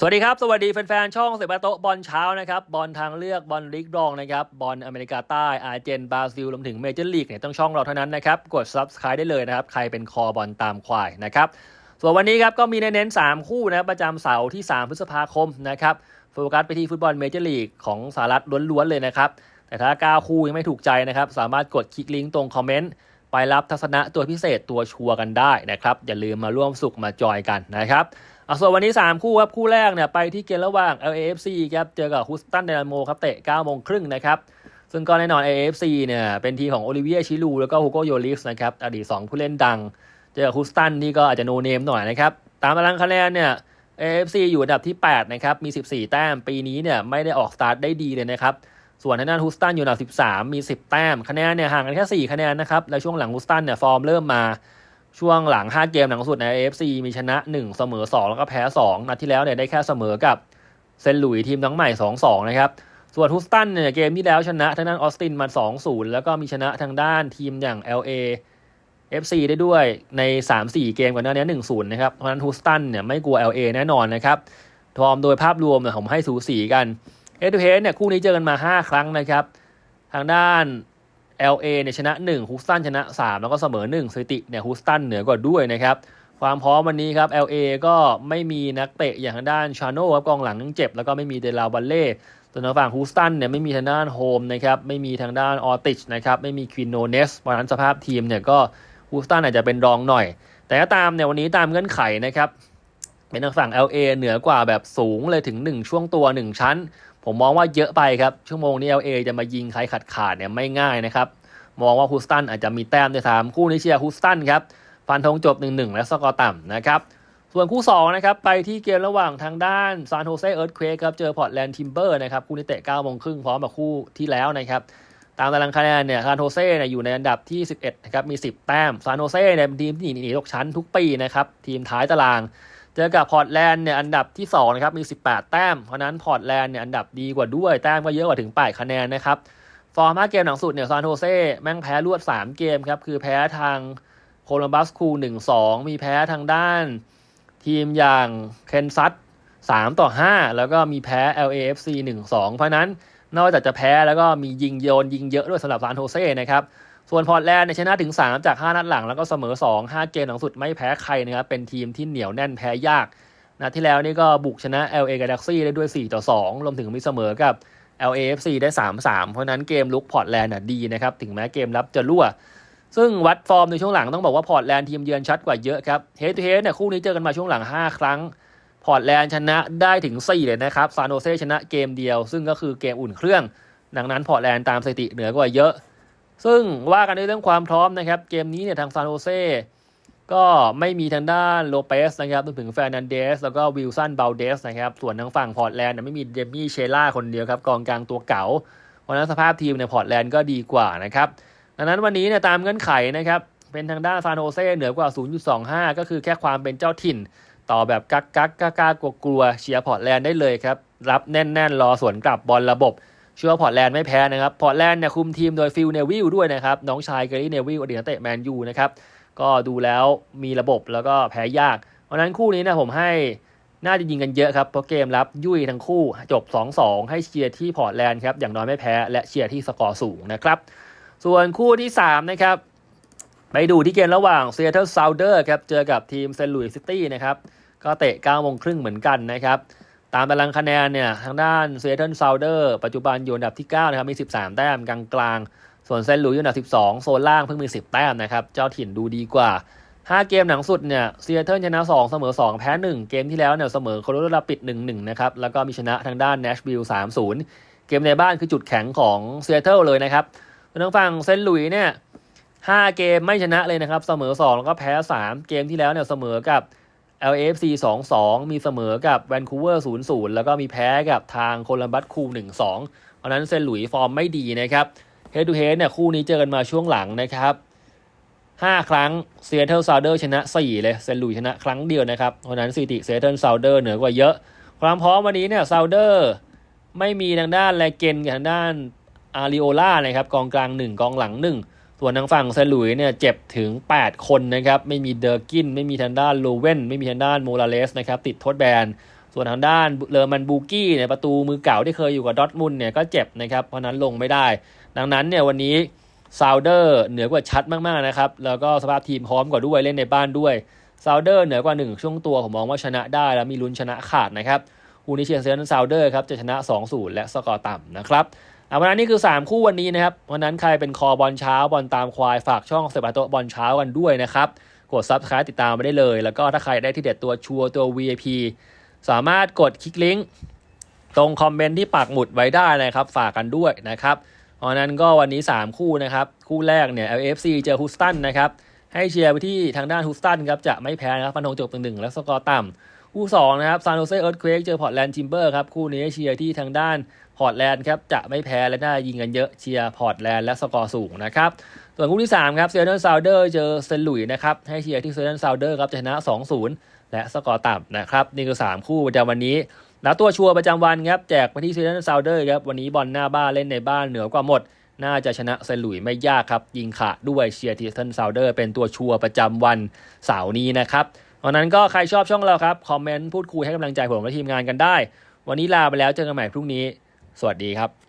สวัสดีครับ สวัสดีแฟนๆ ช่องเสบาโตะบอลเช้านะครับ บอลทางเลือกบอลลีกรองนะครับ บอลอเมริกาใต้อาร์เจนบราซิลรวมถึงเมเจอร์ลีกเนี่ยต้องช่องเราเท่านั้นนะครับ กด Subscribe ได้เลยนะครับ ใครเป็นคอบอลตามควายนะครับ ส่วนวันนี้ครับก็มีเน้นๆ 3 คู่นะรประจำเสาร์ที่ 3 พฤษภาคมนะครับโฟกัสไปที่ฟุตบอลเมเจอร์ลีกของสหรัฐล้วนๆเลยนะครับ แต่ถ้า 9 คู่ยังไม่ถูกใจนะครับ สามารถกดคลิกลิงก์ตรงคอมเมนต์ไปรับทัศนะตัวพิเศษตัวชัวร์กันได้นะครับอย่าลืมมาร่วมสุขมาจอยกันนะครับ อาส่วนวันนี้ 3 คู่ครับ คู่แรกเนี่ยไปที่เกมระหว่าง LAFC ครับเจอกับฮุสตันเดนโมครับเตะ9โมงครึ่งนะครับซึ่งก็แน่นอน AFC เนี่ยเป็นทีของโอลิเวียชิลูแล้วก็ฮูโกโยลิฟส์นะครับอดีต 2 ผู้เล่นดัง เจอกับฮุสตันที่ก็อาจจะโนเนมหน่อยนะครับตามตารางคะแนนเนี่ย AFC อยู่อันดับที่8นะครับมี 14 แต้มปีนี้เนี่ยไม่ได้ออกสตาร์ทได้ดีเลยนะครับส่วนทางด้านฮุสตันอยู่อันดับ 13 มี 10 แต้มคะแนนเนี่ยห่างกันแค่ 4 คะแนนนะครับและช่วงหลังฮุสตันเนี่ยฟอร์มเริ่มมา ช่วงหลัง 5 เกมหลังสุดใน AFC มีชนะ 1 เสมอ 2 แล้วก็แพ้ 2 นัดที่แล้วเนี่ยได้แค่เสมอกับเซนหลุยทีมน้องใหม่ 2-2 นะครับ ส่วนฮุสตันเนี่ยเกมที่แล้วชนะทางด้านออสตินมา 2-0 แล้วก็มีชนะทางด้านทีมอย่าง LA FC ได้ด้วยใน 3-4 เกมก่อนหน้านี้ 1-0 นะครับ เพราะฉะนั้นฮุสตันเนี่ยไม่กลัว LA แน่นอนนะครับทอมโดยภาพรวมเนี่ยผมให้สูสีกันเอทูเฮเนี่ยคู่นี้เจอกันมา 5 ครั้งนะครับ ทางด้าน LA เนี่ยชนะ1ฮุสตันชนะ 3 แล้วก็เสมอ 1 สถิติเนี่ยฮุสตันเหนือกว่าด้วยนะครับความพร้อมวันนี้ครับ LA ก็ไม่มีนักเตะอย่างทางด้านชาโน่ครับกองหลังยังเจ็บ แล้วก็ไม่มีเดลาบัลเล่ส่วนทางฝั่งฮุสตันเนี่ยไม่มีทางด้านโฮมนะครับไม่มีทางด้านออติชนะครับไม่มีควินโนเนสเพราะนั้นสภาพทีมเนี่ยก็ฮุสตันอาจจะเป็นรองหน่อย แต่ก็ตามเนี่ยวันนี้ตามเงื่อนไขนะครับ เป็นทางฝั่ง LA เหนือกว่าแบบสูงเลยถึง 1 ช่วงตัว 1 ชั้น ผมมองว่าเยอะไปครับ ชั่วโมงนี้ LA จะมายิงใครขาดขาดเนี่ยไม่ง่ายนะครับ มองว่าฮูสตันอาจจะมีแต้มในสามคู่นี้เชียร์ฮูสตันครับฟันธงจบ 1-1 และสกอร์ต่ำนะครับ ส่วนคู่ 2 นะครับ ไปที่เกมระหว่างทางด้านซานโฮเซเอิร์ธเควกครับ เจอพอร์ตแลนด์ทิมเบอร์นะครับ คู่นี้เตะ9โมงครึ่งพร้อมกับคู่ที่แล้วนะครับ ตามตารางคะแนนเนี่ยซานโฮเซเนี่ยอยู่ในอันดับที่ 11 นะครับ มี 10 แต้มซานโฮเซเนี่ยเป็นทีมที่หนีหนีตกชั้นทุกปีนะครับ ทีมท้ายตาราง เจอกับพอร์ตแลนด์เนี่ยอันดับที่2นะครับมี 18 แต้ม เพราะนั้นพอร์ตแลนด์เนี่ยอันดับดีกว่าด้วย แต้มก็เยอะกว่าถึง8คะแนนนะครับ ฟอร์ม5เกมหลังสุดเนี่ยซานโฮเซ่แม่งแพ้รวด 3 เกมครับ คือแพ้ทางโคลัมบัสคู1-2มีแพ้ทางด้านทีมอย่างเคนซัต3ต่อ5แล้วก็มีแพ้ LAFC 1-2 เพราะนั้นนอกจากจะแพ้แล้วก็มียิงโยนยิงเยอะด้วยสำหรับซานโฮเซ่นะครับ ส่วนพอร์ตแลนด์เนี่ยชนะถึง 3 จาก 5 นัดหลัง แล้วก็เสมอ 2 5 เกมหลังสุดไม่แพ้ใครนะครับเป็นทีมที่เหนียวแน่นแพ้ยากนัดที่แล้วนี่ก็บุกชนะ LA Galaxy ได้ด้วย 4 ต่อ 2 รวมถึงมีเสมอกับ LAFC ได้ 3-3 เพราะนั้นเกมลุกพอร์ตแลนด์ดีนะครับ ถึงแม้เกมรับจะรั่ว ซึ่งวัดฟอร์มในช่วงหลังต้องบอกว่าพอร์ตแลนด์ทีมเยือนชัดกว่าเยอะครับเฮดทูเฮดเนี่ยคู่นี้เจอกันมาช่วงหลัง 5 ครั้ง พอร์ตแลนด์ชนะได้ถึง 4 เลยนะครับซานโฮเซชนะเกมเดียว ซึ่งก็คือเกมอุ่นเครื่อง ดังนั้นพอร์ตแลนด์ตามสถิติเหนือกว่าเยอะ ซึ่งว่ากันในเรื่องความพร้อมนะครับ เกมนี้เนี่ยทางซานโฮเซก็ไม่มีทางด้านโลเปสนะครับรวมถึงแฟร์นันเดส แล้วก็วิลสันเบลเดสนะครับ ส่วนทางฝั่งพอร์ตแลนด์ไม่มีเดมี่เชล่าคนเดียวครับ กองกลางตัวเก่า เพราะนั้นสภาพทีมในพอร์ตแลนด์ก็ดีกว่านะครับ ดังนั้นวันนี้เนี่ยตามเงื่อนไขนะครับ เป็นทางด้านซานโฮเซเหนือกว่า 0.25 ก็คือแค่ความเป็นเจ้าถิ่น ต่อแบบกักกักก้ากลัวกลัวๆเชียร์พอร์ตแลนด์ได้เลยครับ รับแน่น ๆ รอสวนกลับบอลระบบ เชื่อว่าพอร์ตแลนด์ไม่แพ้นะครับ พอร์ตแลนด์เนี่ยคุมทีมโดยฟิลเนวิลด้วยนะครับ น้องชายเกอรี่เนวิลอดีตนักเตะแมนยูนะครับ ก็ดูแล้วมีระบบแล้วก็แพ้ยาก เพราะนั้นคู่นี้นะผมให้น่าจะยิงกันเยอะครับ เพราะเกมรับยุ่ยทั้งคู่จบ 2-2 ให้เชียร์ที่พอร์ตแลนด์ครับ อย่างน้อยไม่แพ้ และเชียร์ที่สกอร์สูงนะครับ ส่วนคู่ที่ 3 นะครับ ไปดูที่เกมระหว่างเซียเท l ซาวเดอร์ครับ เจอกับทีมเซนต์หลุยส์ซิตี้นะครับ ก็เตะ9โมงครึ่งเหมือนกันนะครับ ตามตารางคะแนนเนี่ยทางด้านเซียเท l ซาวเดอร์ปัจจุบันอยู่อันดับที่ 9 นะครับมี 13 แต้มกลางกลางๆส่วนเซนต์หลุยส์อยู่อันดับ 12 โซนล่างเพิ่งมี 10 แต้มนะครับ เจ้าถิ่นดูดีกว่า 5 เกมหลังสุดเนี่ยเซียเทิลชนะ 2 เสมอ 2 แพ้ 1 เกมที่แล้วเนี่ยเสมอโคโลราโดราปิด 1-1 นะครับ แล้วก็มีชนะทางด้านเนชวิลล์3-0 เกมในบ้านคือจุดแข็งของเซียเทิลเลยนะครับทางฝั่งเซนต์หลุยส์เนี่ย5เกมไม่ชนะเลยนะครับ เสมอ 2 แล้วก็แพ้ 3 เกมที่แล้วเนี่ยเสมอกับ LAFC 2-2 มีเสมอกับแวนคูเวอร์ 0-0 แล้วก็มีแพ้กับทางโคลัมบัสคู1-2 เพราะนั้นเซนหลุยฟอร์มไม่ดีนะครับเฮด o ูเฮดเนี่ยคู่นี้เจอกันมาช่วงหลังนะครับ 5 ครั้งเซียเทิลซาวเดอร์ชนะ 4 เลยเซนหลุยชนะครั้งเดียวนะครับ เพราะฉะนั้นสถิติเซียเทิลซาวเดอร์เหนือกว่าเยอะ ความพร้อมวันนี้เนี่ยซาวเดอร์ไม่มีทางด้านแลเกนกับทางด้านอาริโอล่านะครับกองกลาง 1 กองหลัง 1 ส่วนทางฝั่งเซลุยเนี่ยเจ็บถึง 8 คนนะครับ ไม่มีเดอร์กิน ไม่มีทางด้านโลเวนไม่มีทางด้านโมราเลสนะครับ ติดโทษแบน ส่วนทางด้านเลอร์มันบูกี้เนี่ยประตูมือเก่าที่เคยอยู่กับดอทมุนเนี่ยก็เจ็บนะครับ เพราะฉะนั้นลงไม่ได้ ดังนั้นเนี่ยวันนี้ซาวเดอร์เหนือกว่าชัดมากๆนะครับ แล้วก็สภาพทีมพร้อมกว่าด้วยเล่นในบ้านด้วยซาวเดอร์เหนือกว่า 1 ช่วงตัวผมมองว่าชนะได้แล้วมีลุ้นชนะขาดนะครับอูนิเชียนเซนซาวเดอร์ครับจะชนะ 2-0 และสกอร์ต่ำนะครับ เอาวันนั้นนี่คือ 3 คู่วันนี้นะครับวันนั้นใครเป็นคอบอลเช้าบอลตามควายฝากช่องเซบาโตะบอลเช้ากันด้วยนะครับกด Subscribe ติดตามไปได้เลย แล้วก็ถ้าใครได้ที่เด็ดตัวชัวร์ตัว VIP สามารถกดคลิกลิงก์ตรงคอมเมนต์ที่ปักหมุดไว้ได้นะครับ ฝากกันด้วยนะครับเพราะนั้นก็วันนี้ 3 คู่นะครับ คู่แรกเนี่ย LFC เจอฮูสตันนะครับให้เชียร์ไปที่ทางด้านฮูสตันครับจะไม่แพ้นะครับฟันธงจบหนึ่งและสกอร์ต่ำ คู่2นะครับซานโ o เซเอิร์ธเควกเจอพอร์ตแลนด์ทิมเบอร์ครับคู่นี้เชียร์ที่ทางด้านพอร์ตแลนด์ครับจะไม่แพ้และน่ายิงกันเยอะเชียร์พอร์ตแลนด์และสกอร์สูงนะครับส่วนคู่ที่3ครับเซเนอร์ซาวเดอร์เจอเซนหลุยนะครับให้เชียร์ที่เซเนอร์ซาวเดอร์ครับจะชนะ 2-0 และสกอร์ต่ำนะครับนี่คือ3คู่ประจำวันนี้แล้วตัวชัวร์ประจำวันครับแจกไปที่เซเนอร์ซาวเดอร์ครับวันนี้บอลหน้าบ้านเล่นในบ้านเหนือกว่าหมด น่าจะชนะเซนหลุยไม่ยากครับยิงขาดด้วยเชียร์ทีเซนซาวเดอร์เป็นตัวชัวร์ประจำวันเสาร์นี้นะครับ เพราะนั้นก็ใครชอบช่องเราครับ คอมเมนต์พูดคุยให้กำลังใจผมและทีมงานกันได้ วันนี้ลาไปแล้วเจอกันใหม่พรุ่งนี้ สวัสดีครับ